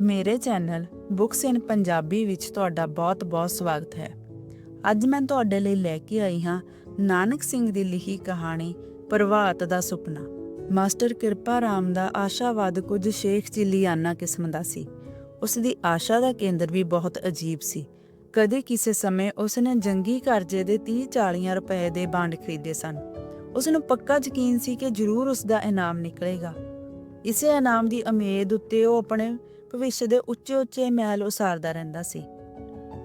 ਮੇਰੇ channel books ਇਨ ਪੰਜਾਬੀ ਵਿੱਚ ਤੁਹਾਡਾ ਬਹੁਤ-ਬਹੁਤ ਸਵਾਗਤ ਹੈ। ਅੱਜ ਮੈਂ ਤੁਹਾਡੇ ਲਈ ਲੈ ਕੇ ਆਈ ਹਾਂ ਨਾਨਕ ਸਿੰਘ ਦੀ ਲਿਖੀ ਕਹਾਣੀ ਪ੍ਰਭਾਤ ਦਾ ਸੁਪਨਾ। ਮਾਸਟਰ ਕਿਰਪਾ ਰਾਮ ਦਾ ਆਸ਼ਾਵਾਦ ਕੁਝ ਸ਼ੇਖ ਚਿਲੀਆਨਾ ਕਿਸਮ ਦਾ ਸੀ। ਉਸ ਦੀ ਆਸ਼ਾ ਦਾ ਕੇਂਦਰ ਵੀ ਬਹੁਤ ਅਜੀਬ ਸੀ। ਕਦੇ ਕਿਸੇ ਸਮੇਂ ਉਸ ਨੇ ਜੰਗੀ ਕਰਜ਼ੇ ਦੇ 30-40 ਰੁਪਏ ਦੇ ਬਾਂਡ ਖਰੀਦੇ ਸਨ। ਉਸ ਨੂੰ ਪੱਕਾ ਯਕੀਨ ਸੀ ਕਿ ਜ਼ਰੂਰ ਉਸ ਦਾ ਇਨਾਮ ਨਿਕਲੇਗਾ। ਇਸੇ ਇਨਾਮ ਦੀ ਉਮੀਦ ਉੱਤੇ ਉਹ ਆਪਣੇ ਭਵਿੱਖ ਦੇ ਉੱਚੇ-ਉੱਚੇ ਮਹਿਲ ਉਸਾਰਦਾ ਰਹਿੰਦਾ ਸੀ।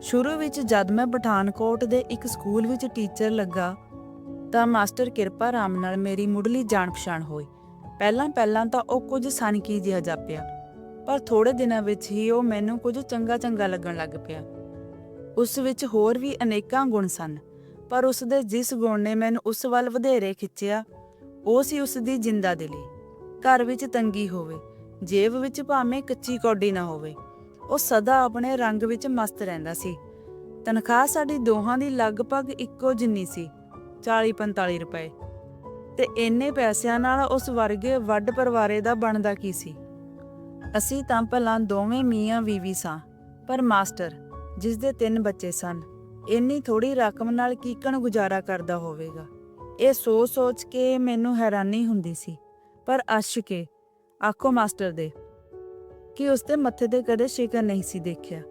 ਸ਼ੁਰੂ ਵਿੱਚ ਜਦ ਮੈਂ ਪਠਾਨਕੋਟ ਦੇ ਇੱਕ ਸਕੂਲ ਵਿੱਚ ਟੀਚਰ ਲੱਗਾ, ਤਾਂ ਮਾਸਟਰ ਕਿਰਪਾ ਰਾਮ ਨਾਲ ਮੇਰੀ ਮੁੱਢਲੀ ਜਾਣ ਪਛਾਣ ਹੋਈ। ਪਹਿਲਾਂ ਪਹਿਲਾਂ ਤਾਂ ਉਹ ਕੁਝ ਸਨਕੀ ਜਿਹਾ ਜਾਪਿਆ, ਪਰ ਥੋੜੇ ਦਿਨਾਂ ਵਿੱਚ ਹੀ ਉਹ ਮੈਨੂੰ ਕੁਝ ਚੰਗਾ ਚੰਗਾ ਲੱਗਣ ਲੱਗ ਪਿਆ। ਉਸ ਵਿੱਚ ਹੋਰ ਵੀ ਅਨੇਕਾਂ ਗੁਣ ਸਨ, ਪਰ ਉਸ ਦੇ ਜਿਸ ਗੁਣ ਨੇ ਮੈਨੂੰ ਉਸ ਵੱਲ ਵਧੇਰੇ ਖਿੱਚਿਆ, ਉਹ ਸੀ ਉਸ ਦੀ ਜਿੰਦਾ ਦਿਲੀ, ਘਰ ਵਿੱਚ ਤੰਗੀ ਹੋਵੇ ਜੇਬ ਵਿੱਚ ਭਾਵੇਂ ਕੱਚੀ ਕੌਡੀ ਨਾ ਹੋਵੇ। ਉਹ ਸਦਾ ਆਪਣੇ ਰੰਗ ਵਿੱਚ ਮਸਤ ਰਹਿੰਦਾ ਸੀ। ਤਨਖਾਹ ਸਾਡੀ ਦੋਹਾਂ ਦੀ ਲਗਭਗ ਇੱਕੋ ਜਿੰਨੀ ਸੀ 40-45 ਰੁਪਏ। ਤੇ ਇੰਨੇ ਪੈਸਿਆਂ ਨਾਲ ਉਸ ਵਰਗੇ ਵੱਡ ਪਰਿਵਾਰੇ ਦਾ ਬਣਦਾ ਕੀ ਸੀ? ਅਸੀਂ ਤਾਂ ਭਲਾਂ ਦੋਵੇਂ ਮੀਆਂ ਵੀਵੀ ਸਾਂ, ਪਰ ਮਾਸਟਰ ਜਿਸ ਦੇ ਤਿੰਨ ਬੱਚੇ ਸਨ, ਇੰਨੀ ਥੋੜੀ ਰਕਮ ਨਾਲ ਕੀਕਣ ਗੁਜ਼ਾਰਾ ਕਰਦਾ ਹੋਵੇਗਾ? ਇਹ ਸੋਚ ਸੋਚ ਕੇ ਮੈਨੂੰ ਹੈਰਾਨੀ ਹੁੰਦੀ ਸੀ, ਪਰ ਅਸ਼ਕੇ ਆਖੋ, ਮਾਸਟਰ ਦੇ, ਕਿ ਉਸਦੇ ਮੱਥੇ ਤੇ ਕਦੇ ਸ਼ਿਕਰ ਨਹੀਂ ਸੀ ਦੇਖਿਆ।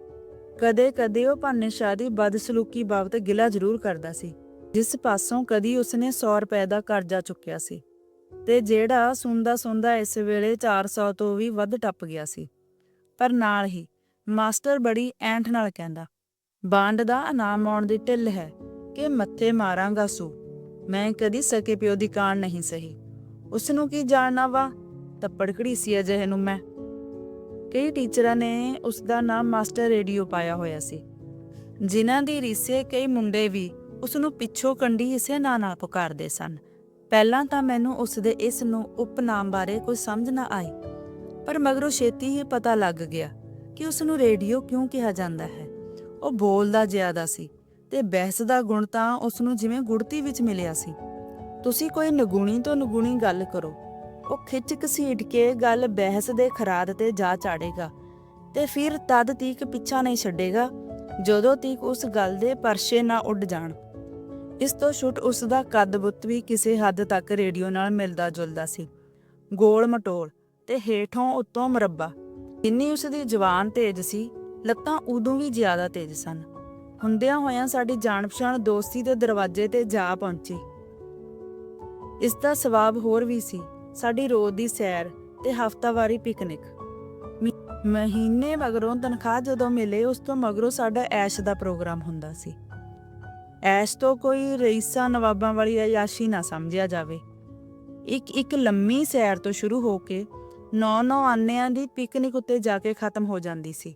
ਕਦੇ ਕਦੇ ਉਹ ਭਾਨੇ ਸ਼ਾਹ ਬਦਸਲੂਕੀ ਬਾਬਤ ਗਿਲਾ ਜ਼ਰੂਰ ਕਰਦਾ ਸੀ, ਜਿਸ ਪਾਸੋਂ ਕਦੀ ਉਸਨੇ 100 ਰੁਪਏ ਦਾ ਕਰਜ਼ਾ ਚੁੱਕਿਆ ਸੀ ਤੇ ਜਿਹੜਾ ਸੁੰਦਾ ਸੁੰਦਾ ਇਸ ਵੇਲੇ 400 ਤੋਂ ਵੀ ਵੱਧ ਟੱਪ ਗਿਆ ਸੀ। ਪਰ ਨਾਲ ਹੀ ਮਾਸਟਰ ਬੜੀ ਐਂਠ ਨਾਲ ਕਹਿੰਦਾ, ਬਾਂਡ ਦਾ ਇਨਾਮ ਆਉਣ ਦੀ ਢਿੱਲ ਹੈ ਕਿ ਮੱਥੇ ਮਾਰਾਂਗਾ ਸੂ। ਮੈਂ ਕਦੀ ਸਕੇ ਪਿਓ ਦੀ ਕਾਣ ਨਹੀਂ ਸਹੀ। ਉਸ ਨੂੰ ਕੀ ਜਾਣਨਾ ਵਾ? ਤੱਪੜ ਸੀ ਅਜਿਹੇ ਨੂੰ ਮੈਂ। ਕਈ ਟੀਚਰਾਂ ਨੇ ਉਸ ਦਾ ਨਾਮ ਮਾਸਟਰ ਰੇਡੀਓ ਪਾਇਆ ਹੋਇਆ ਸੀ। ਜਿਨ੍ਹਾਂ ਦੀ ਰੀਸੇ ਕਈ ਮੁੰਡੇ ਵੀ ਉਸ ਨੂੰ ਪਿੱਛੋਂ ਕੰਡੀ ਇਸੇ ਨਾਂ ਨਾਲ ਪੁਕਾਰਦੇ ਸਨ। ਪਹਿਲਾਂ ਤਾਂ ਮੈਨੂੰ ਉਸ ਦੇ ਇਸ ਨੂੰ ਉਪਨਾਮ ਬਾਰੇ ਕੋਈ ਸਮਝ ਨਾ ਆਈ। ਪਰ ਮਗਰੋਂ ਛੇਤੀ ਹੀ ਪਤਾ ਲੱਗ ਗਿਆ ਕਿ ਉਸ ਨੂੰ ਰੇਡੀਓ ਕਿਉਂ ਕਿਹਾ ਜਾਂਦਾ ਹੈ। ਉਹ ਬੋਲਦਾ ਜ਼ਿਆਦਾ ਸੀ ਤੇ ਬਹਿਸ ਦਾ ਗੁਣ ਤਾਂ ਉਸ ਨੂੰ ਜਿਵੇਂ ਗੁੜਤੀ ਵਿੱਚ ਮਿਲਿਆ ਸੀ। ਤੁਸੀਂ ਕੋਈ ਨਗੁਣੀ ਤੋਂ ਨਗੁਣੀ ਗੱਲ ਕਰੋ। ਉਹ ਖਿੱਚ ਘਸੀਟ ਕੇ ਗੱਲ ਬਹਿਸ ਦੇ ਖਰਾਦ ਤੇ ਜਾ ਚਾੜੇਗਾ ਤੇ ਫਿਰ ਤਦ ਤੀਕ ਪਿੱਛਾ ਨਹੀਂ ਛੱਡੇਗਾ, ਜਦੋਂ ਤੀਕ ਉਸ ਗੱਲ ਦੇ ਪਰਸ਼ੇ ਨਾ ਉੱਡ ਜਾਣ। ਇਸ ਤੋਂ ਛੁੱਟ ਉਸ ਦਾ ਕੱਦ ਬੁੱਤ ਵੀ ਕਿਸੇ ਹੱਦ ਤੱਕ ਰੇਡੀਓ ਨਾਲ ਮਿਲਦਾ ਜੁਲਦਾ ਸੀ। ਗੋਲ ਮਟੋਲ ਤੇ ਹੇਠੋਂ ਉੱਤੋਂ ਮਰੱਬਾ। ਜਿੰਨੀ ਉਸ ਦੀ ਜਵਾਨ ਤੇਜ਼ ਸੀ, ਲੱਤਾਂ ਉਦੋਂ ਵੀ ਜ਼ਿਆਦਾ ਤੇਜ਼ ਸਨ। ਹੁੰਦਿਆਂ ਹੋਇਆਂ ਸਾਡੀ ਜਾਣ ਪਛਾਣ ਦੋਸਤੀ ਦੇ ਦਰਵਾਜ਼ੇ ਤੇ ਜਾ ਪਹੁੰਚੀ। ਇਸ ਦਾ ਸਵਾਬ ਹੋਰ ਵੀ ਸੀ। ਸਾਡੀ ਰੋਜ਼ ਦੀ ਸੈਰ ਤੇ ਹਫ਼ਤਾਵਾਰੀ ਪਿਕਨਿਕ। ਮਹੀਨੇ ਮਗਰੋਂ ਤਨਖਾਹ ਜਦੋਂ ਮਿਲੇ, ਉਸ ਤੋਂ ਮਗਰੋਂ ਸਾਡਾ ਐਸ਼ ਦਾ ਪ੍ਰੋਗਰਾਮ ਹੁੰਦਾ ਸੀ। ਐਸ਼ ਤੋਂ ਕੋਈ ਰਈਸਾਂ, ਨਵਾਬਾਂ ਵਾਲੀ ਅਯਾਸ਼ੀ ਨਾ ਸਮਝਿਆ ਜਾਵੇ। ਇੱਕ ਇੱਕ ਲੰਮੀ ਸੈਰ ਤੋਂ ਸ਼ੁਰੂ ਹੋ ਕੇ ਨੌ ਨੌ ਆਨਿਆਂ ਦੀ ਪਿਕਨਿਕ ਉੱਤੇ ਜਾ ਕੇ ਖਤਮ ਹੋ ਜਾਂਦੀ ਸੀ।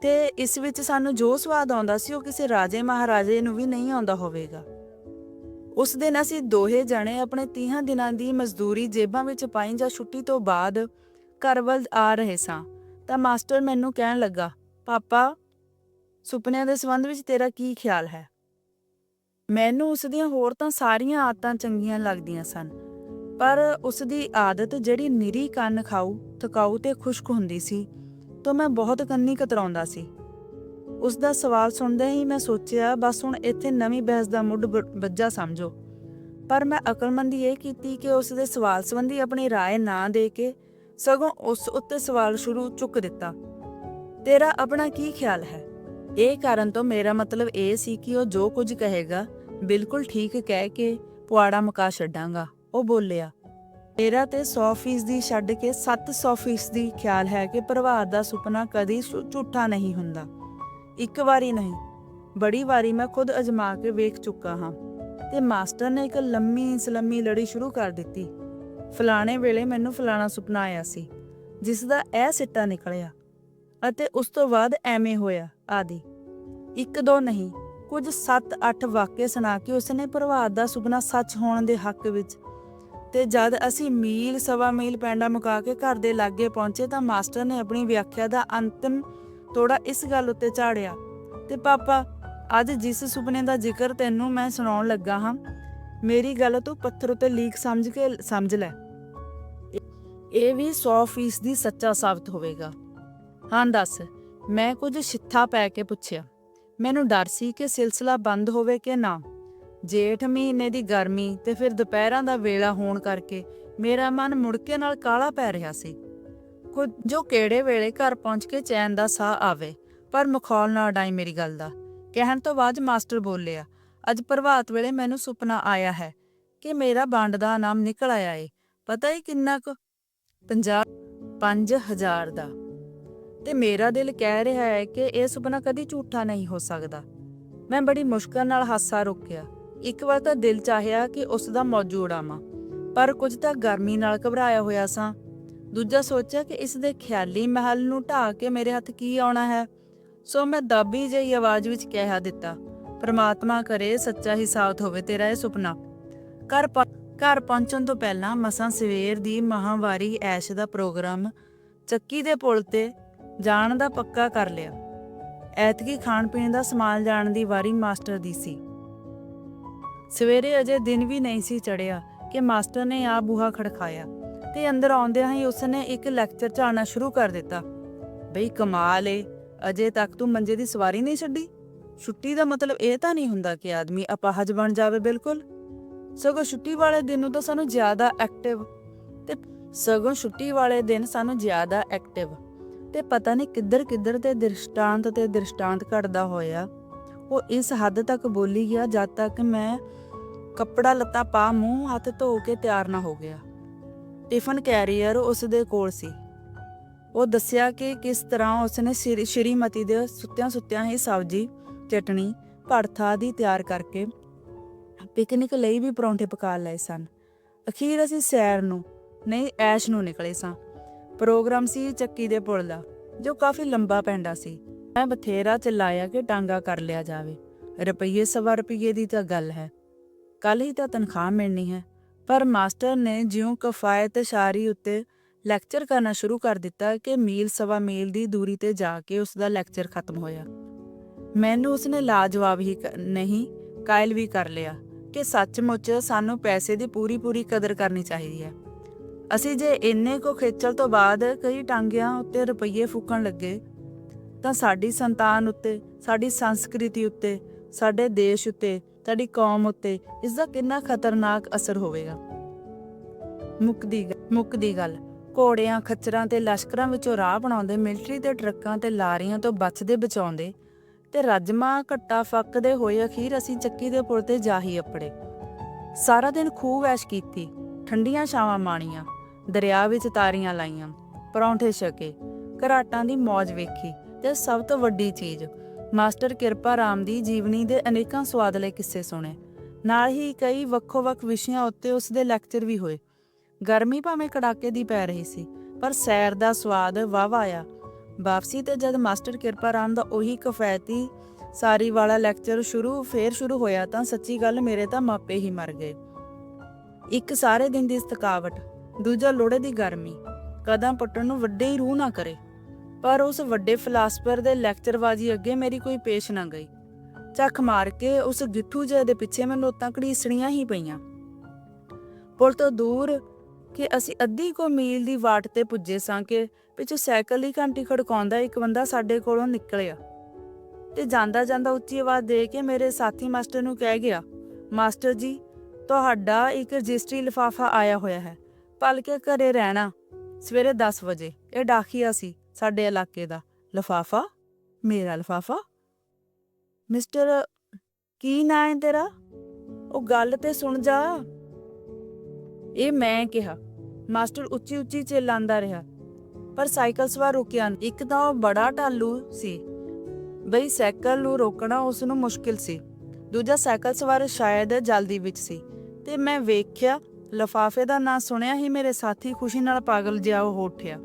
ਤੇ ਇਸ ਵਿੱਚ ਸਾਨੂੰ ਜੋ ਸਵਾਦ ਆਉਂਦਾ ਸੀ, ਉਹ ਕਿਸੇ ਰਾਜੇ ਮਹਾਰਾਜੇ ਨੂੰ ਵੀ ਨਹੀਂ ਆਉਂਦਾ ਹੋਵੇਗਾ। ਉਸ ਦਿਨ ਅਸੀਂ ਦੋਹੇ ਜਣੇ ਆਪਣੇ 30 ਦਿਨਾਂ ਦੀ ਮਜ਼ਦੂਰੀ ਜੇਬਾਂ ਵਿੱਚ ਪਾਈ ਜਾਂ ਛੁੱਟੀ ਤੋਂ ਬਾਅਦ ਘਰ ਵੱਲ ਆ ਰਹੇ ਸਾਂ। ਤਾਂ ਮਾਸਟਰ ਮੈਨੂੰ ਕਹਿਣ ਲੱਗਾ, ਪਾਪਾ, ਸੁਪਨਿਆਂ ਦੇ ਸੰਬੰਧ ਵਿੱਚ ਤੇਰਾ ਕੀ ਖਿਆਲ ਹੈ? ਮੈਨੂੰ ਉਸ ਦੀਆਂ ਹੋਰ ਤਾਂ ਸਾਰੀਆਂ ਆਦਤਾਂ ਚੰਗੀਆਂ ਲੱਗਦੀਆਂ ਸਨ, ਪਰ ਉਸ ਦੀ ਆਦਤ ਜਿਹੜੀ ਨਿਰੀ ਕੰਨ ਖਾਊ, ਥਕਾਊ ਤੇ ਖੁਸ਼ਕ ਹੁੰਦੀ ਸੀ, ਤੋਂ ਮੈਂ ਬਹੁਤ ਕੰਨੀ ਕਤਰਾਉਂਦਾ ਸੀ। ਉਸ ਦਾ ਸਵਾਲ ਸੁਣਦੇ ਹੀ ਮੈਂ ਸੋਚਿਆ ਬਸ ਹੁਣ ਇੱਥੇ ਨਵੀਂ ਬਹਿਸ ਦਾ ਮੁੱਢ ਬ- ਬੱਜਾ ਸਮਝੋ ਪਰ ਮੈਂ ਅਕਲਮੰਦੀ ਇਹ ਕੀਤੀ ਕਿ ਉਸ ਦੇ ਸਵਾਲ ਸੰਬੰਧੀ ਆਪਣੀ رائے ਨਾ ਦੇ ਕੇ ਸਗੋਂ ਉਸ ਉੱਤੇ ਸਵਾਲ ਸ਼ੁਰੂ ਚੁੱਕ ਦਿੱਤਾ ਤੇਰਾ ਆਪਣਾ ਕੀ ਖਿਆਲ ਹੈ ਇਹ ਕਾਰਨ ਤੋਂ ਮੇਰਾ ਮਤਲਬ ਇਹ ਸੀ ਕਿ ਉਹ ਜੋ ਕੁਝ ਕਹੇਗਾ ਬਿਲਕੁਲ ਠੀਕ ਕਹਿ ਕੇ ਪੁਆੜਾ ਮੁਕਾ ਛੱਡਾਂਗਾ ਉਹ ਬੋਲਿਆ ਮੇਰਾ ਤੇ 100% ਦੀ ਛੱਡ ਕੇ 700% ਦੀ ਖਿਆਲ ਹੈ ਕਿ ਪ੍ਰਭਾਤ ਦਾ ਸੁਪਨਾ ਕਦੀ ਸੁ- ਝੂਠਾ ਨਹੀਂ ਹੁੰਦਾ ਇੱਕ ਵਾਰੀ ਨਹੀਂ, ਬੜੀ ਵਾਰੀ ਮੈਂ ਖੁਦ ਅਜਮਾ ਕੇ ਵੇਖ ਚੁੱਕਾ ਹਾਂ ਤੇ ਮਾਸਟਰ ਨੇ ਇੱਕ ਲੰਮੀ ਸਲੰਮੀ ਲੜੀ ਸ਼ੁਰੂ ਕਰ ਦਿੱਤੀ। ਫਲਾਣੇ ਵੇਲੇ ਮੈਨੂੰ ਫਲਾਣਾ ਸੁਪਨਾ ਆਇਆ ਸੀ, ਜਿਸ ਦਾ ਇਹ ਸਿੱਟਾ ਨਿਕਲਿਆ ਅਤੇ ਉਸ ਤੋਂ ਬਾਅਦ ਐਵੇਂ ਹੋਇਆ, ਆਦਿ। ਇੱਕ ਦੋ ਨਹੀਂ, ਕੁਝ 7-8 ਵਾਕਿਆ ਸੁਣਾ ਕੇ ਉਸਨੇ ਪ੍ਰਭਾਤ ਦਾ ਸੁਪਨਾ ਸੱਚ ਹੋਣ ਦੇ ਹੱਕ ਵਿੱਚ ਤੇ ਜਦ ਅਸੀਂ ਮੀਲ ਸਵਾ ਮੀਲ ਪੈਂਡਾ ਮੁਕਾ ਕੇ ਘਰ ਦੇ ਲਾਗੇ ਪਹੁੰਚੇ ਤਾਂ ਮਾਸਟਰ ਨੇ ਆਪਣੀ ਵਿਆਖਿਆ ਦਾ ਅੰਤਿਮ ਥੋੜਾ ਇਸ ਗੱਲ ਉੱਤੇ ਝਾੜਿਆ। ਤੇ ਪਾਪਾ, ਅੱਜ ਜਿਸ ਸੁਪਨੇ ਦਾ ਜ਼ਿਕਰ ਤੈਨੂੰ ਮੈਂ ਸੁਣਾਉਣ ਲੱਗਾ ਹਾਂ, ਮੇਰੀ ਗੱਲ ਤੂੰ ਪੱਥਰ ਉੱਤੇ ਲੀਕ ਸਮਝ ਕੇ ਸਮਝ ਲੈ। ਇਹ ਵੀ 100% ਦੀ ਸੱਚਾ ਸਾਬਤ ਹੋਵੇਗਾ। ਹਾਂ, ਦੱਸ, ਮੈਂ ਕੁਝ ਛਿੱਥਾ ਪੈ ਕੇ ਪੁੱਛਿਆ। ਮੈਨੂੰ ਡਰ ਸੀ ਕਿ ਸਿਲਸਿਲਾ ਬੰਦ ਹੋਵੇ ਕਿ ਨਾ। ਜੇਠ ਮਹੀਨੇ ਦੀ ਗਰਮੀ ਤੇ ਫਿਰ ਦੁਪਹਿਰਾਂ ਦਾ ਵੇਲਾ ਹੋਣ ਕਰਕੇ ਮੇਰਾ ਮਨ ਮੁੜਕੇ ਨਾਲ ਕਾਲਾ ਪੈ ਰਿਹਾ ਸੀ। ਕੁਝ ਜੋ ਕਿਹੜੇ ਵੇਲੇ ਘਰ ਪਹੁੰਚ ਕੇ ਚੈਨ ਦਾ ਸਾਹ ਆਵੇ। ਪਰ ਮਖੌਲ ਨਾ ਉਡਾਈ ਮੇਰੀ ਗੱਲ ਦਾ। ਕਹਿਣ ਤੋਂ ਬਾਅਦ ਮਾਸਟਰ ਬੋਲਿਆ, ਅੱਜ ਪ੍ਰਭਾਤ ਵੇਲੇ ਮੈਨੂੰ ਸੁਪਨਾ ਆਇਆ ਹੈ ਕਿ ਮੇਰਾ ਵੰਡ ਦਾ ਨਾਮ ਨਿਕਲ ਆਇਆ ਏ। ਪਤਾ ਹੀ ਕਿੰਨਾ ਕੁ? 50 5000 ਦਾ। ਤੇ ਮੇਰਾ ਦਿਲ ਕਹਿ ਰਿਹਾ ਹੈ ਕਿ ਇਹ ਸੁਪਨਾ ਕਦੀ ਝੂਠਾ ਨਹੀਂ ਹੋ ਸਕਦਾ। ਮੈਂ ਬੜੀ ਮੁਸ਼ਕਲ ਨਾਲ ਹਾਸਾ ਰੋਕਿਆ। ਇੱਕ ਵਾਰ ਤਾਂ ਦਿਲ ਚਾਹਿਆ ਕਿ ਉਸ ਦਾ ਮੌਜੂ ਉਡਾਵਾਂ ਪਰ ਕੁਝ ਤਾਂ ਗਰਮੀ ਨਾਲ ਘਬਰਾਇਆ ਹੋਇਆ ਸਾਂ। ਦੂਜਾ ਸੋਚਿਆ ਕਿ ਇਸ ਦੇ ਖਿਆਲੀ ਮਹਿਲ ਨੂੰ ਢਾ ਕੇ ਮੇਰੇ ਹੱਥ ਕੀ ਆਉਣਾ ਹੈ? ਸੋ ਮੈਂ ਦਾਬੀ ਜਿਹੀ ਆਵਾਜ਼ ਵਿੱਚ ਕਹਿ ਦਿੱਤਾ, ਪ੍ਰਮਾਤਮਾ ਕਰੇ ਸੱਚਾ ਹੀ ਸਾਥ ਹੋਵੇ ਤੇਰਾ ਇਹ ਸੁਪਨਾ। ਘਰ ਘਰ ਪਹੁੰਚਣ ਤੋਂ ਪਹਿਲਾਂ ਮਸਾਂ ਸਵੇਰ ਦੀ ਮਹਾਵਾਰੀ ਐਸ਼ ਦਾ ਪ੍ਰੋਗਰਾਮ ਚੱਕੀ ਦੇ ਪੁਲ ਤੇ ਜਾਣ ਦਾ ਪੱਕਾ ਕਰ ਲਿਆ। ਐਤਕੀ ਖਾਣ ਪੀਣ ਦਾ ਸਮਾਨ ਜਾਣ ਦੀ ਵਾਰੀ ਮਾਸਟਰ ਦੀ ਸੀ। ਸਵੇਰੇ ਅਜੇ ਦਿਨ ਵੀ ਨਹੀਂ ਸੀ ਚੜਿਆ ਕਿ ਮਾਸਟਰ ਨੇ ਆ ਬੂਹਾ ਖੜਕਾਇਆ ਤੇ ਅੰਦਰ ਆਉਂਦਿਆਂ ਹੀ ਉਸਨੇ ਇੱਕ ਲੈਕਚਰ ਝਾੜਨਾ ਸ਼ੁਰੂ ਕਰ ਦਿੱਤਾ। ਬਈ ਕਮਾਲ ਏ, ਅਜੇ ਤੱਕ ਤੂੰ ਮੰਜੇ ਦੀ ਸਵਾਰੀ ਨਹੀਂ ਛੱਡੀ? ਛੁੱਟੀ ਦਾ ਮਤਲਬ ਇਹ ਤਾਂ ਨਹੀਂ ਹੁੰਦਾ ਕਿ ਆਦਮੀ ਅਪਾਹਜ ਬਣ ਜਾਵੇ ਬਿਲਕੁਲ। ਸਗੋਂ ਛੁੱਟੀ ਵਾਲੇ ਦਿਨ ਨੂੰ ਤਾਂ ਸਾਨੂੰ ਜ਼ਿਆਦਾ ਐਕਟਿਵ ਤੇ ਸਗੋਂ ਛੁੱਟੀ ਵਾਲੇ ਦਿਨ ਸਾਨੂੰ ਜ਼ਿਆਦਾ ਐਕਟਿਵ ਤੇ ਪਤਾ ਨਹੀਂ ਕਿੱਧਰ ਕਿੱਧਰ ਤੇ ਦ੍ਰਿਸ਼ਟਾਂਤ ਤੇ ਦ੍ਰਿਸ਼ਟਾਂਤ ਘੜਦਾ ਹੋਇਆ। ਉਹ ਇਸ ਹੱਦ ਤੱਕ ਬੋਲੀ ਗਿਆ ਜਦ ਤੱਕ ਮੈਂ ਕੱਪੜਾ ਲੱਤਾ ਪਾ ਮੂੰਹ ਹੱਥ ਧੋ ਕੇ ਤਿਆਰ ਨਾ ਹੋ ਗਿਆ। ਟਿਫਨ ਕੈਰੀਅਰ ਉਸ ਦੇ ਕੋਲ ਸੀ। ਉਹ ਦੱਸਿਆ ਕਿ ਕਿਸ ਤਰ੍ਹਾਂ ਉਸਨੇ ਸ਼੍ਰੀ- ਸ਼੍ਰੀਮਤੀ ਦੇ ਸੁੱਤਿਆਂ ਸੁੱਤਿਆਂ ਹੀ ਸਬਜ਼ੀ, ਚਟਣੀ ਭੜਥਾ ਆਦਿ ਤਿਆਰ ਕਰਕੇ ਪਿਕਨਿਕ ਲਈ ਵੀ ਪਰੌਂਠੇ ਪਕਾ ਲਏ ਸਨ। ਅਖੀਰ ਅਸੀਂ ਸੈਰ ਨੂੰ, ਨਹੀਂ, ਐਸ਼ ਨੂੰ ਨਿਕਲੇ ਸਾਂ। ਪ੍ਰੋਗਰਾਮ ਸੀ ਚੱਕੀ ਦੇ ਪੁਲ ਦਾ, ਜੋ ਕਾਫੀ ਲੰਬਾ ਪੈਂਡਾ ਸੀ। ਮੈਂ ਬਥੇਰਾ ਚਲਾਇਆ ਕਿ ਟਾਂਗਾ ਕਰ ਲਿਆ ਜਾਵੇ। ਰੁਪਈਏ ਸਵਾ ਰੁਪਈਏ ਦੀ ਤਾਂ ਗੱਲ ਹੈ। ਕੱਲ ਹੀ ਤਾਂ ਤਨਖਾਹ ਮਿਲਣੀ ਹੈ। ਪਰ ਮਾਸਟਰ ਨੇ ਜਿਉਂ ਕਫਾਇਤ ਸ਼ਾਰੀ ਉੱਤੇ ਲੈਕਚਰ ਕਰਨਾ ਸ਼ੁਰੂ ਕਰ ਦਿੱਤਾ ਕਿ ਮੀਲ ਸਵਾ ਮੀਲ ਦੀ ਦੂਰੀ ਤੇ ਜਾ ਕੇ ਉਸ ਦਾ ਲੈਕਚਰ ਖਤਮ ਹੋਇਆ। ਮੈਨੂੰ ਉਸਨੇ ਲਾਜਵਾਬ ਹੀ ਕ- ਨਹੀਂ, ਕਾਇਲ ਵੀ ਕਰ ਲਿਆ ਕਿ ਸੱਚਮੁੱਚ ਸਾਨੂੰ ਪੈਸੇ ਦੀ ਪੂਰੀ ਪੂਰੀ ਕਦਰ ਕਰਨੀ ਚਾਹੀਦੀ ਹੈ। ਅਸੀਂ ਜੇ ਇੰਨੇ ਕੋ ਖੇਚਲ ਤੋਂ ਬਾਅਦ ਕਈ ਟਾਂਗਿਆਂ ਉੱਤੇ ਰੁਪਈਏ ਫੂਕਣ ਲੱਗੇ, ਤਾਂ ਸਾਡੀ ਸੰਤਾਨ ਉੱਤੇ, ਸਾਡੀ ਸੰਸਕ੍ਰਿਤੀ ਉੱਤੇ, ਸਾਡੇ ਦੇਸ਼ ਉੱਤੇ ਸਾਡੀ ਕੌਮ ਉੱਤੇ ਇਸ ਦਾ ਕਿੰਨਾ ਖਤਰਨਾਕ ਅਸਰ ਹੋਵੇਗਾ। ਮੁੱਕਦੀ ਮੁੱਕਦੀ ਗੱਲ, ਘੋੜਿਆਂ, ਖੱਚਰਾਂ ਤੇ ਲਸ਼ਕਰਾਂ ਵਿੱਚੋਂ ਰਾਹ ਬਣਾਉਂਦੇ, ਮਿਲਟਰੀ ਦੇ ਟਰੱਕਾਂ ਤੇ ਲਾਰੀਆਂ ਤੋਂ ਬਚਦੇ, ਬਚਾਉਂਦੇ ਤੇ ਰਜਮਾ ਘੱਟਾ ਫੱਕਦੇ ਹੋਏ ਅਖੀਰ ਅਸੀਂ ਚੱਕੀ ਦੇ ਪੁਲ ਤੇ ਜਾ ਹੀ ਅਪੜੇ। ਸਾਰਾ ਦਿਨ ਖੂਬ ਐਸ਼ ਕੀਤੀ, ਠੰਡੀਆਂ ਛਾਵਾਂ ਮਾਣੀਆਂ, ਦਰਿਆ ਵਿੱਚ ਤਾਰੀਆਂ ਲਾਈਆਂ, ਪਰੌਂਠੇ ਛਕੇ, ਘਰਾਟਾਂ ਦੀ ਮौज ਵੇਖੀ ਤੇ ਸਭ ਤੋਂ ਵੱਡੀ ਚੀਜ਼ ਮਾਸਟਰ ਕਿਰਪਾ ਰਾਮ ਦੀ ਜੀਵਨੀ ਦੇ ਅਨੇਕਾਂ ਸਵਾਦਲੇ ਕਿੱਸੇ ਸੁਣੇ ਨਾਲ ਹੀ ਕਈ ਵੱਖੋ-ਵੱਖ ਵਿਸ਼ਿਆਂ ਉੱਤੇ ਉਸ ਦੇ ਲੈਕਚਰ ਵੀ ਹੋਏ। ਗਰਮੀ ਭਾਵੇਂ ਕੜਾਕੇ ਦੀ ਪੈ ਰਹੀ ਸੀ, ਪਰ ਸੈਰ ਦਾ ਸਵਾਦ ਵਾਵਾ ਆਇਆ। ਵਾਪਸੀ ਤੇ ਜਦ ਮਾਸਟਰ ਕਿਰਪਾ ਰਾਮ ਦਾ ਉਹੀ ਕਫੈਤੀ ਸਾਰੀ ਵਾਲਾ ਲੈਕਚਰ ਸ਼ੁਰੂ, ਫੇਰ ਸ਼ੁਰੂ ਹੋਇਆ ਤਾਂ ਸੱਚੀ ਗੱਲ ਮੇਰੇ ਤਾਂ ਮਾਪੇ ਹੀ ਮਰ ਗਏ। ਇੱਕ ਸਾਰੇ ਦਿਨ ਦੀ ਥਕਾਵਟ, ਦੂਜਾ ਲੋੜੇ ਦੀ ਗਰਮੀ ਕਦਮ ਪੱਟਣ ਨੂੰ ਵੱਡੇ ਹੀ ਰੂਹ ਨਾ ਕਰੇ। ਪਰ ਉਸ ਵੱਡੇ ਫਿਲਾਸਫਰ ਦੇ ਲੈਕਚਰਬਾਜ਼ੀ ਅੱਗੇ ਮੇਰੀ ਕੋਈ ਪੇਸ਼ ਨਾ ਗਈ। ਚੱਕ ਮਾਰ ਕੇ ਉਸ ਗਿੱਠੂ ਜਿਹੇ ਦੇ ਪਿੱਛੇ ਮੈਨੂੰ ਉਤਾਂ ਘੜੀਸਣੀਆਂ ਹੀ ਪਈਆਂ। ਪੁਲ ਤੋਂ ਦੂਰ ਕਿ ਅਸੀਂ ਅੱਧੀ ਕੋ ਮੀਲ ਦੀ ਵਾਟ ਤੇ ਪੁੱਜੇ ਸਾਂ ਕਿ ਪਿੱਛੋਂ ਸਾਈਕਲ ਦੀ ਘੰਟੀ ਖੜਕਾਉਂਦਾ ਇੱਕ ਬੰਦਾ ਸਾਡੇ ਕੋਲੋਂ ਨਿਕਲਿਆ। ਤੇ ਜਾਂਦਾ ਜਾਂਦਾ ਉੱਚੀ ਆਵਾਜ਼ ਦੇ ਕੇ ਮੇਰੇ ਸਾਥੀ ਮਾਸਟਰ ਨੂੰ ਕਹਿ ਗਿਆ, ਮਾਸਟਰ ਜੀ, ਤੁਹਾਡਾ ਇੱਕ ਰਜਿਸਟਰੀ ਲਿਫਾਫਾ ਆਇਆ ਹੋਇਆ ਹੈ। ਭਲਕੇ ਘਰੇ ਰਹਿਣਾ। ਸਵੇਰੇ 10 ਵਜੇ। ਇਹ ਡਾਕੀਆ ਸੀ। ਸਾਡੇ ਇਲਾਕੇ ਦਾ ਲਿਫਾਫਾ, ਮੇਰਾ ਲਿਫਾਫਾ। ਮਿਸਟਰ, ਕੀ ਨਾਂ ਹੈ ਤੇਰਾ? ਉਹ ਗੱਲ ਤੇ ਸੁਣ ਜਾ। ਇਹ ਮੈਂ ਕਿਹਾ। ਮਾਸਟਰ ਉੱਚੀ ਉੱਚੀ ਚਿল্লাਂਦਾ ਰਿਹਾ। ਪਰ ਸਾਈਕਲ ਸਵਾਰ ਰੁਕਿਆ ਇੱਕ ਤਾਂ ਉਹ ਬੜਾ ਢਾਲੂ ਸੀ। ਬਈ ਸਾਈਕਲ ਨੂੰ ਰੋਕਣਾ ਉਸ ਨੂੰ ਮੁਸ਼ਕਿਲ ਸੀ। ਦੂਜਾ ਸਾਈਕਲ ਸਵਾਰ ਸ਼ਾਇਦ ਜਲਦੀ ਵਿੱਚ ਸੀ। ਤੇ ਮੈਂ ਵੇਖਿਆ, ਲਫਾਫੇ ਦਾ ਨਾਂ ਸੁਣਿਆ ਹੀ ਮੇਰੇ ਸਾਥੀ ਖੁਸ਼ੀ ਨਾਲ ਪਾਗਲ ਜਿਹਾ ਉਹ ਉੱਠਿਆ।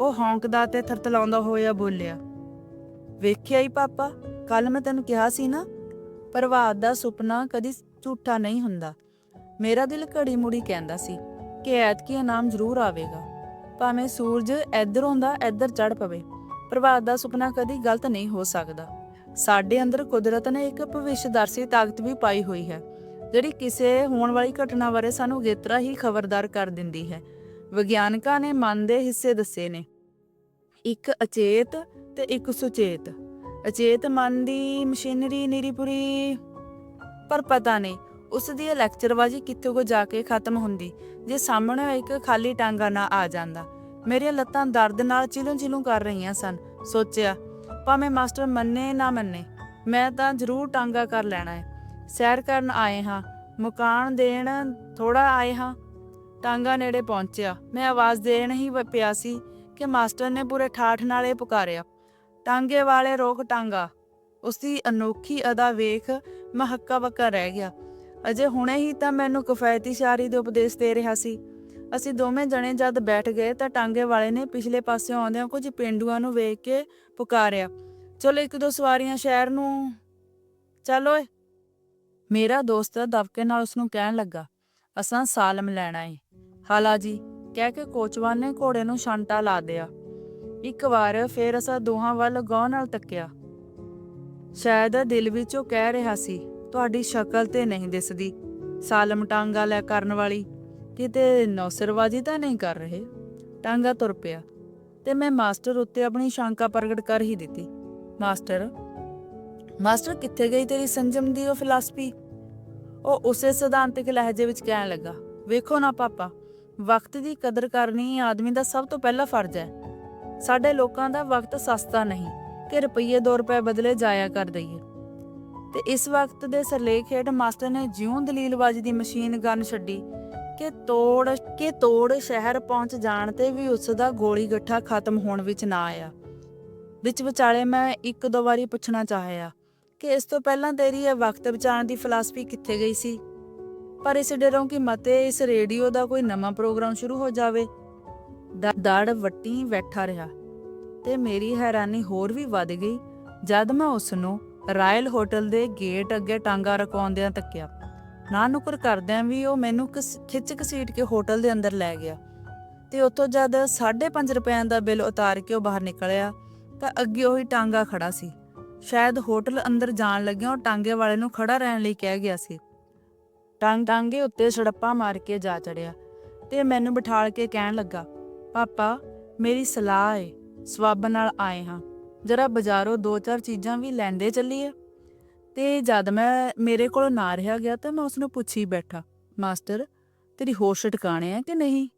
ਉਹ ਹੌਂਕਦਾ ਤੇ ਥਰਥਲਾਉਂਦਾ ਹੋਇਆ ਬੋਲਿਆ, ਵੇਖਿਆ ਹੀ ਪਾਪਾ ਕੱਲ ਮੈਂ ਤੈਨੂੰ ਕਿਹਾ ਸੀ ਨਾ, ਪ੍ਰਭਾਤ ਦਾ ਸੁਪਨਾ ਕਦੀ ਝੂਠਾ ਨਹੀਂ ਹੁੰਦਾ। ਮੇਰਾ ਦਿਲ ਘੜੀ ਮੁੜੀ ਕਹਿੰਦਾ ਸੀ ਕਿ ਐਤਕੀ ਇਨਾਮ ਜ਼ਰੂਰ ਆਵੇਗਾ, ਭਾਵੇਂ ਸੂਰਜ ਇੱਧਰ ਹੁੰਦਾ ਇੱਧਰ ਚੜ ਪਵੇ। ਪ੍ਰਭਾਤ ਦਾ ਸੁਪਨਾ ਕਦੀ ਗਲਤ ਨਹੀਂ ਹੋ ਸਕਦਾ। ਸਾਡੇ ਅੰਦਰ ਕੁਦਰਤ ਨੇ ਇੱਕ ਭਵਿੱਖਦਰਸ਼ੀ ਤਾਕਤ ਵੀ ਪਾਈ ਹੋਈ ਹੈ, ਜਿਹੜੀ ਕਿਸੇ ਹੋਣ ਵਾਲੀ ਘਟਨਾ ਬਾਰੇ ਸਾਨੂੰ ਗੇਤਰਾ ਹੀ ਖਬਰਦਾਰ ਕਰ ਦਿੰਦੀ ਹੈ। ਵਿਗਿਆਨਕਾਂ ਨੇ ਮਨ ਦੇ ਹਿੱਸੇ ਦੱਸੇ ਨੇ। ਇੱਕ ਅਚੇਤ ਤੇ ਇੱਕ ਸੁਚੇਤ। ਅਚੇਤ ਮਨ ਦੀ ਮਸ਼ੀਨਰੀ ਨਿਰੀਪੁਰੀ ਪਰ। ਪਤਾ ਨਹੀਂ, ਉਸ ਦੀ ਇਹ ਕਿੱਥੇ ਕੋ ਜਾ ਕੇ ਖਤਮ ਹੁੰਦੀ, ਜੇ ਸਾਹਮਣੇ ਇੱਕ ਖਾਲੀ ਟਾਂਗਾ ਨਾ ਆ ਜਾਂਦਾ। ਮੇਰੀਆਂ ਲੱਤਾਂ ਦਰਦ ਨਾਲ ਚਿਲੂ ਚਿਲੂ ਕਰ ਰਹੀਆਂ ਸਨ। ਸੋਚਿਆ, ਭਾਵੇਂ ਮਾਸਟਰ ਮੰਨੇ ਨਾ ਮੰਨੇ, ਮੈਂ ਤਾਂ ਜ਼ਰੂਰ ਟਾਂਗਾ ਕਰ ਲੈਣਾ ਹੈ। ਸੈਰ ਕਰਨ ਆਏ ਹਾਂ, ਮੁਕਾਨ ਦੇਣ ਥੋੜਾ ਆਏ ਹਾਂ। ਟਾਂਗਾ ਨੇੜੇ ਪਹੁੰਚਿਆ। ਮੈਂ ਆਵਾਜ਼ ਦੇਣ ਹੀ ਪਿਆ ਸੀ ਕਿ ਮਾਸਟਰ ਨੇ ਪੂਰੇ ਠਾਠ ਨਾਲ ਇਹ ਪੁਕਾਰਿਆ। ਟਾਂਗੇ ਵਾਲੇ ਰੋਕ ਟਾਂਗਾ। ਉਸਦੀ ਅਨੋਖੀ ਅਦਾ ਵੇਖ ਮੈਂ ਹੱਕਾ ਬੱਕਾ ਰਹਿ ਗਿਆ। ਅਜੇ ਹੁਣੇ ਹੀ ਤਾਂ ਮੈਨੂੰ ਕਫਾਇਤੀ ਸ਼ਾਰੀ ਦੇ ਉਪਦੇਸ਼ ਦੇ ਰਿਹਾ ਸੀ। ਅਸੀਂ ਦੋਵੇਂ ਜਣੇ ਜਦ ਬੈਠ ਗਏ ਤਾਂ ਟਾਂਗੇ ਵਾਲੇ ਨੇ ਪਿਛਲੇ ਪਾਸਿਓਂ ਆਉਂਦਿਆਂ ਕੁਝ ਪਿੰਡੂਆਂ ਨੂੰ ਵੇਖ ਕੇ ਪੁਕਾਰਿਆ, ਚਲੋ ਇੱਕ ਦੋ ਸਵਾਰੀਆਂ ਸ਼ਹਿਰ ਨੂੰ ਚੱਲ ਓਏ। ਮੇਰਾ ਦੋਸਤ ਦਬਕੇ ਨਾਲ ਉਸ ਨੂੰ ਕਹਿਣ ਲੱਗਾ, ਅਸਾਂ ਸਾਲਮ ਲੈਣਾ ਏ ਹਾਲਾ ਜੀ, ਕਹਿ ਕੇ ਕੋਚਵਾਨ ਨੇ ਘੋੜੇ ਨੂੰ ਛਾਂਟਾ ਲਾ ਦਿਆ। ਇੱਕ ਵਾਰ ਫੇਰ ਅਸਾਂ ਦੋਹਾਂ ਵੱਲ ਗੌਰ ਨਾਲ ਤੱਕਿਆ। ਸ਼ਾਇਦ ਦਿਲ ਵਿੱਚੋਂ ਕਹਿ ਰਿਹਾ ਸੀ, ਤੁਹਾਡੀ ਸ਼ਕਲ ਤੇ ਨਹੀਂ ਦਿਸਦੀ, ਸਾਲਮ ਟਾਂਗਾ ਲੈ ਕਰਨ ਵਾਲੀ। ਕਿਤੇ ਨੌਸਰਵਾਜੀ ਤਾਂ ਨਹੀਂ ਕਰ ਰਹੇ? ਟਾਂਗਾ ਤੁਰ ਪਿਆ ਤੇ ਮੈਂ ਮਾਸਟਰ ਉੱਤੇ ਆਪਣੀ ਸ਼ੰਕਾ ਪ੍ਰਗਟ ਕਰ ਹੀ ਦਿੱਤੀ। ਮਾਸਟਰ ਮਾਸਟਰ ਕਿੱਥੇ ਗਈ ਤੇਰੀ ਸੰਜਮ ਦੀ ਉਹ ਫਿਲਾਸਫੀ? ਉਹ ਉਸੇ ਸਿਧਾਂਤਿਕ ਲਹਿਜੇ ਵਿੱਚ ਕਹਿਣ ਲੱਗਾ। ਵੇਖੋ ਨਾ ਪਾਪਾ ਵਕਤ ਦੀ ਕਦਰ ਕਰਨੀ ਆਦਮੀ ਦਾ ਸਭ ਤੋਂ ਪਹਿਲਾ ਫਰਜ਼ ਹੈ। ਸਾਡੇ ਲੋਕਾਂ ਦਾ ਵਕਤ ਸਸਤਾ ਨਹੀਂ ਕਿ ਰੁਪਈਏ 2 ਰੁਪਏ ਬਦਲੇ ਜਾਇਆ ਕਰ ਦਈਏ। ਤੇ ਇਸ ਵਕਤ ਦੇ ਸਰਲੇਖ ਹੇਠ ਮਾਸਟਰ ਨੇ ਜਿਉਂ ਦਲੀਲਬਾਜ਼ੀ ਦੀ ਮਸ਼ੀਨ ਗਨ ਛੱਡੀ ਕਿ ਤੋੜ ਕਿ ਤੋੜ ਸ਼ਹਿਰ ਪਹੁੰਚ ਜਾਣ ਤੇ ਵੀ ਉਸ ਦਾ ਗੋਲੀ ਗੱਠਾ ਖਤਮ ਹੋਣ ਵਿੱਚ ਨਾ ਆਇਆ। ਵਿੱਚ ਵਿਚਾਲੇ ਮੈਂ ਇੱਕ ਦੋ ਵਾਰੀ ਪੁੱਛਣਾ ਚਾਹਿਆ ਕਿ ਇਸ ਤੋਂ ਪਹਿਲਾਂ ਤੇਰੀ ਇਹ ਵਕਤ ਬਚਾਉਣ ਦੀ ਫਿਲਾਸਫੀ ਕਿੱਥੇ ਗਈ ਸੀ? ਪਰ ਇਸ ਡਰੋਂ ਕਿ ਮਤੇ ਇਸ ਰੇਡੀਓ ਦਾ ਕੋਈ ਨਵਾਂ ਪ੍ਰੋਗਰਾਮ ਸ਼ੁਰੂ ਹੋ ਜਾਵੇ। ਦ- ਦੜ ਵੱਟੀ ਬੈਠਾ ਰਿਹਾ ਤੇ ਮੇਰੀ ਹੈਰਾਨੀ ਹੋਰ ਵੀ ਵੱਧ ਗਈ ਜਦ ਮੈਂ ਉਸ ਨੂੰ ਰਾਇਲ ਹੋਟਲ ਦੇ ਗੇਟ ਅੱਗੇ ਟਾਂਗਾ ਰਕਾਉਂਦਿਆਂ ਤੱਕਿਆ। ਨਾ ਨੁਕਰ ਕਰਦਿਆਂ ਵੀ ਉਹ ਮੈਨੂੰ ਕਿਸ- ਖਿੱਚ ਘਸੀਟ ਕੇ ਹੋਟਲ ਦੇ ਅੰਦਰ ਲੈ ਗਿਆ ਤੇ ਉੱਥੋਂ ਜਦ 5.5 ਰੁਪਏ ਦਾ ਬਿੱਲ ਉਤਾਰ ਕੇ ਉਹ ਬਾਹਰ ਨਿਕਲਿਆ ਤਾਂ ਅੱਗੇ ਉਹੀ ਟਾਂਗਾ ਖੜਾ ਸੀ। ਸ਼ਾਇਦ ਹੋਟਲ ਅੰਦਰ ਜਾਣ ਲੱਗਿਆ ਉਹ ਟਾਂਗੇ ਵਾਲੇ ਨੂੰ ਖੜਾ ਰਹਿਣ ਲਈ ਕਹਿ ਗਿਆ ਸੀ। ਟਾਂਗ ਟਾਂਗੇ ਉੱਤੇ ਸੜੱਪਾ ਮਾਰ ਕੇ ਜਾ ਚੜਿਆ ਤੇ ਮੈਨੂੰ ਬਿਠਾਲ ਕੇ ਕਹਿਣ ਲੱਗਾ, ਪਾਪਾ, ਮੇਰੀ ਸਲਾਹ ਏ, ਸਵਾਬ ਨਾਲ ਆਏ ਹਾਂ। ਜਰਾ ਬਾਜ਼ਾਰੋਂ ਦੋ ਚਾਰ ਚੀਜ਼ਾਂ ਵੀ ਲੈਂਦੇ ਚੱਲੀਏ? ਤੇ ਜਦ ਮੈਂ ਮੇਰੇ ਕੋਲ ਨਾ ਰਿਹਾ ਗਿਆ ਤਾਂ ਮੈਂ ਉਸ ਨੂੰ ਪੁੱਛੀ ਬੈਠਾ, ਮਾਸਟਰ, ਤੇਰੀ ਹੋਸ਼ ਟਿਕਾਣੇ ਆ ਕਿ ਨਹੀਂ?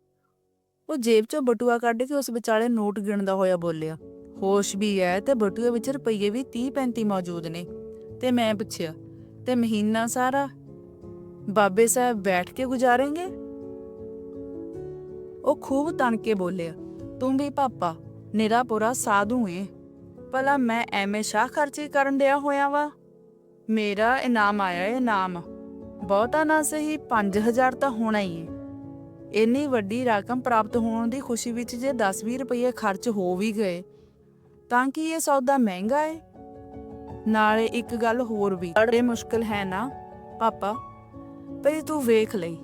ਉਹ ਜੇਬ ਚੋਂ ਬਟੂਆ ਕੱਢ ਕੇ ਉਸ ਵਿਚਾਲੇ ਨੋਟ ਗਿਣਦਾ ਹੋਇਆ ਬੋਲਿਆ, ਹੋਸ਼ ਵੀ ਹੈ ਤੇ ਬਟੂਏ ਵਿੱਚ ਰੁਪਈਏ ਵੀ 30 35 ਮੌਜੂਦ ਨੇ। ਤੇ ਮੈਂ ਪੁੱਛਿਆ, ਤੇ ਮਹੀਨਾ ਸਾਰਾ? ਬਾਬੇ ਸਾਹਿਬ ਬੈਠ ਕੇ ਗੁਜ਼ਾਰेंगे ਉਹ ਖੂਬ ਤਣ ਕੇ ਬੋਲਿਆ ਤੂੰ ਵੀ ਪਾਪਾ, ਨਿਰਾ ਸਾਧੂ ਏ। ਭਲਾ ਮੈਂ ਐਵੇਂ ਸ਼ਾਹ ਖਰਚੀ ਕਰਨ ਡਿਆ ਹੋਇਆ ਵਾ? ਮੇਰਾ ਇਨਾਮ ਆਇਆ ਏ ਇਨਾਮ ਬਹੁਤਾ ਨਾ ਸਹੀ 5000 ਤਾਂ ਹੋਣਾ ਹੀ ਏ। ਇੰਨੀ ਵੱਡੀ ਰਕਮ ਪ੍ਰਾਪਤ ਹੋਣ ਦੀ ਖੁਸ਼ੀ ਵਿੱਚ ਜੇ 10-20 ਰੁਪਏ ਖਰਚ ਹੋ ਵੀ ਗਏ, ਤਾਂ ਕਿ ਇਹ ਸੌਦਾ ਮਹਿੰਗਾ ਏ? ਨਾਲੇ ਇੱਕ ਗੱਲ ਹੋਰ ਵੀ, ਬੜੇ ਮੁਸ਼ਕਲ ਹੈ ਨਾ? ਪਾਪਾ ਭਈ ਤੂੰ ਵੇਖ ਲਈ।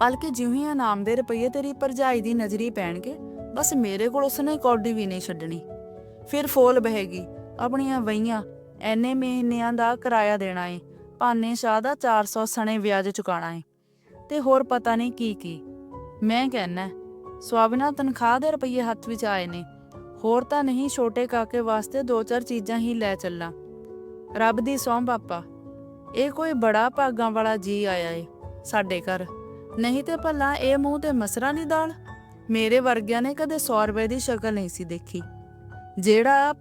ਬਲਕਿ ਜਿਉਂ ਇਨਾਮ ਦੇ ਰੁਪਈਏ ਤੇਰੀ ਭਰਜਾਈ ਦੀ ਨਜ਼ਰੀ ਪੈਣਗੇ, ਬਸ ਮੇਰੇ ਕੋਲ ਉਸਨੇ ਕੌਡੀ ਵੀ ਨਹੀਂ ਛੱਡਣੀ। ਫਿਰ ਫੋਲ ਬਹੇਗੀ, ਆਪਣੀਆਂ ਵਈਆਂ ਐਨੇ ਮਹੀਨਿਆਂ ਦਾ ਕਿਰਾਇਆ ਦੇਣਾ ਏ, ਭਾਨੇ ਸ਼ਾਹ ਦਾ 400 ਸਣੇ ਵਿਆਜ ਚੁਕਾਣਾ ਏ। ਤੇ ਹੋਰ ਪਤਾ ਨਹੀਂ ਕੀ ਕੀ। ਮੈਂ ਕਹਿਣਾ ਸਵਾਬਨਾ ਤਨਖਾਹ ਦੇ ਰੁਪਈਏ ਹੱਥ ਵਿੱਚ ਆਏ ਨੇ, ਹੋਰ ਤਾਂ ਨਹੀਂ ਛੋਟੇ ਕਾਕੇ ਵਾਸਤੇ ਦੋ ਚਾਰ ਚੀਜ਼ਾਂ ਹੀ ਲੈ ਚੱਲਾਂ। ਰੱਬ ਦੀ ਸੌਂ ਪਾਪਾ ਇਹ ਕੋਈ ਬੜਾ ਭਾਗਾਂ ਵਾਲਾ ਜੀ ਆਇਆ ਏ ਸਾਡੇ ਘਰ। ਨਹੀਂ ਤੇ ਭਲਾ ਇਹ ਮੂੰਹ ਤੇ ਮਸਰਾ ਨਹੀਂ ਦਾਲ? ਮੇਰੇ ਵਰਗਿਆਂ ਨੇ ਕਦੇ 100 ਰੁਪਏ ਦੀ ਸ਼ਕਲ ਨਹੀਂ ਸੀ ਦੇਖੀ। ਜਿਹੜਾ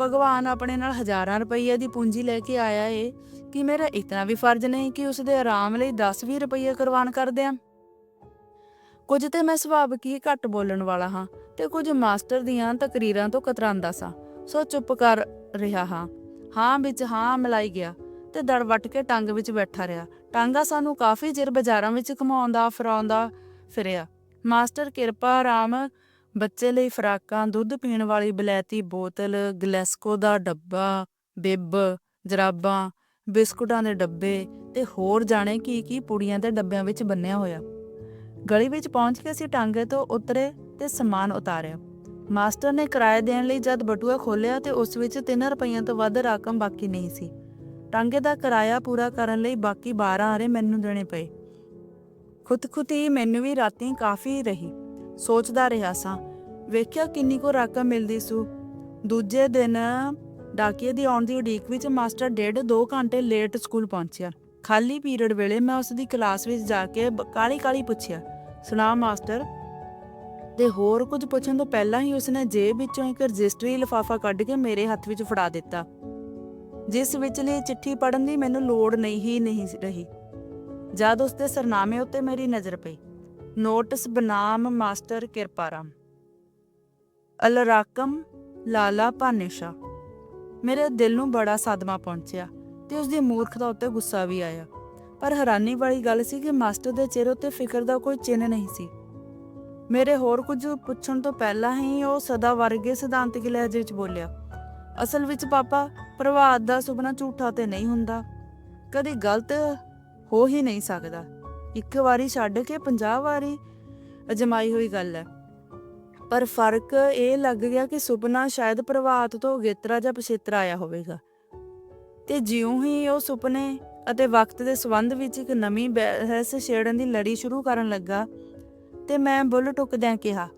ਭਗਵਾਨ ਆਪਣੇ ਨਾਲ ਹਜ਼ਾਰਾਂ ਰੁਪਏ ਦੀ ਪੂੰਜੀ ਲੈ ਕੇ ਆਇਆ ਏ, ਕਿ ਮੇਰਾ ਇਤਨਾ ਵੀ ਫਰਜ਼ ਨਹੀਂ ਕਿ ਉਸ ਦੇ ਆਰਾਮ ਲਈ 10-20 ਰੁਪਏ ਕੁਰਬਾਨ ਕਰ ਦਿਆਂ? ਕੁਝ ਤੇ ਮੈਂ ਸੁਭਾਵਿਕ ਹੀ ਘੱਟ ਬੋਲਣ ਵਾਲਾ ਹਾਂ ਤੇ ਕੁਝ ਮਾਸਟਰ ਦੀਆਂ ਤਕਰੀਰਾਂ ਤੋਂ ਕਤਰਾਂਦਾ ਸਾਂ। ਸੋ ਚੁੱਪ ਕਰ ਰਿਹਾ ਹਾਂ। ਹਾਂ ਵਿੱਚ ਹਾਂ ਮਿਲਾਈ ਗਿਆ। ਤੇ ਦੜ ਵੱਟ ਕੇ ਟੰਗ ਵਿੱਚ ਬੈਠਾ ਰਿਹਾ। ਟਾਂਗਾ ਸਾਨੂੰ ਕਾਫੀ ਚਿਰ ਬਾਜ਼ਾਰਾਂ ਵਿੱਚ ਘੁਮਾਉਂਦਾ, ਫਰਾਉਂਦਾ ਫਿਰਿਆ। ਮਾਸਟਰ ਕਿਰਪਾ ਰਾਮ, ਬੱਚੇ ਲਈ ਫਰਾਕਾਂ, ਦੁੱਧ ਪੀਣ ਵਾਲੀ ਬਲੈਤੀ ਬੋਤਲ, ਗਲੈਸਕੋ ਦਾ ਡੱਬਾ, ਬਿੱਬ, ਜਰਾਬਾਂ, ਬਿਸਕੁਟਾਂ ਦੇ ਡੱਬੇ ਤੇ ਹੋਰ ਜਾਣੇ ਕੀ ਕੀ ਪੁੜੀਆਂ ਦੇ ਡੱਬਿਆਂ ਵਿੱਚ ਬੰਨਿਆ ਹੋਇਆ। ਗਲੀ ਵਿੱਚ ਪਹੁੰਚ ਕੇ ਅਸੀਂ ਟਾਂਗੇ ਤੋਂ ਉਤਰੇ ਤੇ ਸਮਾਨ ਉਤਾਰਿਆ। ਮਾਸਟਰ ਨੇ ਕਿਰਾਏ ਦੇਣ ਲਈ ਜਦ ਬਟੂਆ ਖੋਲ੍ਹਿਆ ਤੇ ਉਸ ਵਿੱਚ 3 ਰੁਪਈਆਂ ਤੋਂ ਵੱਧ ਰਕਮ ਬਾਕੀ ਨਹੀਂ ਸੀ। ਟਾਂਗੇ ਦਾ ਕਿਰਾਇਆ ਪੂਰਾ ਕਰਨ ਲਈ ਬਾਕੀ 12 ਆਰੇ ਮੈਨੂੰ ਦੇਣੇ ਪਏ। ਖੁਦ ਖੁਦੀ ਮੈਨੂੰ ਵੀ ਰਾਤੀ ਕਾਫੀ ਰਹੀ। ਸੋਚਦਾ ਰਿਹਾ ਸਾਂ, ਵੇਖਿਆ ਕਿੰਨੀ ਕੋ ਰਕਮ ਮਿਲਦੀ ਸੂ। ਦੂਜੇ ਦਿਨ ਡਾਕੀਏ ਦੀ ਆਉਣ ਦੀ ਉਡੀਕ ਵਿੱਚ ਮਾਸਟਰ ਡੇਢ ਦੋ ਘੰਟੇ ਲੇਟ ਸਕੂਲ ਪਹੁੰਚਿਆ। ਖਾਲੀ ਪੀਰੀਅਡ ਵੇਲੇ ਮੈਂ ਉਸ ਦੀ ਕਲਾਸ ਵਿੱਚ ਜਾ ਕੇ ਕਾਲੀ ਕਾਲੀ ਪੁੱਛਿਆ, ਸੁਣਾ ਮਾਸਟਰ, ਤੇ ਹੋਰ ਕੁਝ ਪੁੱਛਣ ਤੋਂ ਪਹਿਲਾਂ ਹੀ ਉਸਨੇ ਜੇਬ ਵਿੱਚੋਂ ਇੱਕ ਰਜਿਸਟਰੀ ਲਿਫਾਫਾ ਕੱਢ ਕੇ ਮੇਰੇ ਹੱਥ ਵਿੱਚ ਫੜਾ ਦਿੱਤਾ। ਜਿਸ ਵਿਚਲੀ ਚਿੱਠੀ ਪੜਨ ਦੀ ਮੈਨੂੰ ਲੋੜ ਨਹੀਂ ਹੀ ਨਹੀਂ ਰਹੀ। ਜਦ ਉਸਦੇ ਸਰਨਾਮੇ ਉੱਤੇ ਮੇਰੀ ਨਜ਼ਰ ਪਈ, ਨੋਟਿਸ ਬਨਾਮ ਮਾਸਟਰ ਕਿਰਪਾਰਾਮ। ਅਲਰਾਕਮ ਲਾਲਾ ਭਾਨੇਸ਼ਾ। ਮੇਰੇ ਦਿਲ ਨੂੰ ਬੜਾ ਸਦਮਾ ਪਹੁੰਚਿਆ ਤੇ ਉਸਦੀ ਮੂਰਖਤਾ ਉੱਤੇ ਗੁੱਸਾ ਵੀ ਆਇਆ। ਪਰ ਹੈਰਾਨੀ ਵਾਲੀ ਗੱਲ ਸੀ ਕਿ ਮਾਸਟਰ ਦੇ ਚਿਹਰੇ ਉੱਤੇ ਫਿਕਰ ਦਾ ਕੋਈ ਚਿੰਨ੍ਹ ਨਹੀਂ ਸੀ। ਮੇਰੇ ਹੋਰ ਕੁਝ ਪੁੱਛਣ ਤੋਂ ਪਹਿਲਾਂ ਹੀ ਉਹ ਸਦਾ ਵਰਗੇ ਸਿਧਾਂਤਕ ਲਹਿਜੇ ਵਿੱਚ ਬੋਲਿਆ ਅਸਲ ਵਿੱਚ ਪਾਪਾ ਪ੍ਰਭਾਤ ਦਾ ਸੁਪਨਾ ਝੂਠਾ ਤੇ ਨਹੀਂ ਹੁੰਦਾ। ਕਦੇ ਗਲਤ ਹੋ ਹੀ ਨਹੀਂ ਸਕਦਾ। ਇੱਕ ਵਾਰੀ ਛੱਡ ਕੇ 50 ਵਾਰੀ ਅਜਮਾਈ ਹੋਈ ਗੱਲ ਹੈ। ਪਰ ਫ਼ਰਕ ਇਹ ਲੱਗ ਗਿਆ ਕਿ ਸੁਪਨਾ ਸ਼ਾਇਦ ਪ੍ਰਭਾਤ ਤੋਂ ਗੇਤਰਾ ਜਾਂ ਪਛੇਤਰਾ ਆਇਆ ਹੋਵੇਗਾ। ਤੇ ਜਿਉਂ ਹੀ ਉਹ ਸੁਪਨੇ ਅਤੇ ਵਕਤ ਦੇ ਸੰਬੰਧ ਵਿੱਚ ਇੱਕ ਨਵੀਂ ਬਹਿਸ ਛੇੜਨ ਦੀ ਲੜੀ ਸ਼ੁਰੂ ਕਰਨ ਲੱਗਾ, ਤੇ ਮੈਂ ਬੁੱਲ ਟੁੱਕਦਿਆਂ ਕਿਹਾ,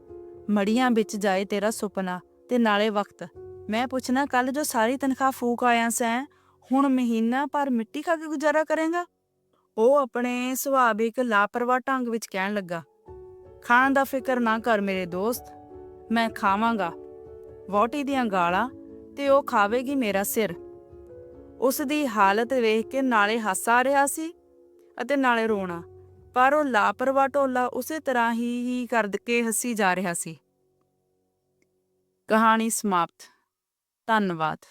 ਮੜੀਆਂ ਵਿੱਚ ਜਾਏ ਤੇਰਾ ਸੁਪਨਾ ਤੇ ਨਾਲੇ ਵਕਤ। ਮੈਂ ਪੁੱਛਣਾ ਕੱਲ ਜੋ ਸਾਰੀ ਤਨਖਾਹ ਫੂਕ ਆਇਆ ਸੈਂ, ਹੁਣ ਮਹੀਨਾ ਪਰ ਮਿੱਟੀ ਖਾ ਕੇ ਗੁਜ਼ਾਰਾ ਕਰੇਗਾ? ਉਹ ਆਪਣੇ ਸੁਭਾਵਿਕ ਲਾਪਰਵਾਹ ਢੰਗ ਵਿੱਚ ਕਹਿਣ ਲੱਗਾ, ਖਾਣ ਦਾ ਫਿਕਰ ਨਾ ਕਰ ਮੇਰੇ ਦੋਸਤ, ਮੈਂ ਖਾਵਾਂਗਾ। ਵੋਟੀ ਦੀਆਂ ਗਾਲਾਂ ਤੇ ਉਹ ਖਾਵੇਗੀ ਮੇਰਾ ਸਿਰ। ਉਸ ਦੀ ਹਾਲਤ ਵੇਖ ਕੇ ਨਾਲੇ ਹਾਸਾ ਆ ਰਿਹਾ ਸੀ ਅਤੇ ਨਾਲੇ ਰੋਣਾ, ਪਰ ਉਹ ਲਾਪਰਵਾਹ ਢੋਲਾ ਉਸੇ ਤਰ੍ਹਾਂ ਹੀ ਹੀ ਕਰ ਕੇ ਹੱਸੀ ਜਾ ਰਿਹਾ ਸੀ। ਕਹਾਣੀ ਸਮਾਪਤ। ਧੰਨਵਾਦ।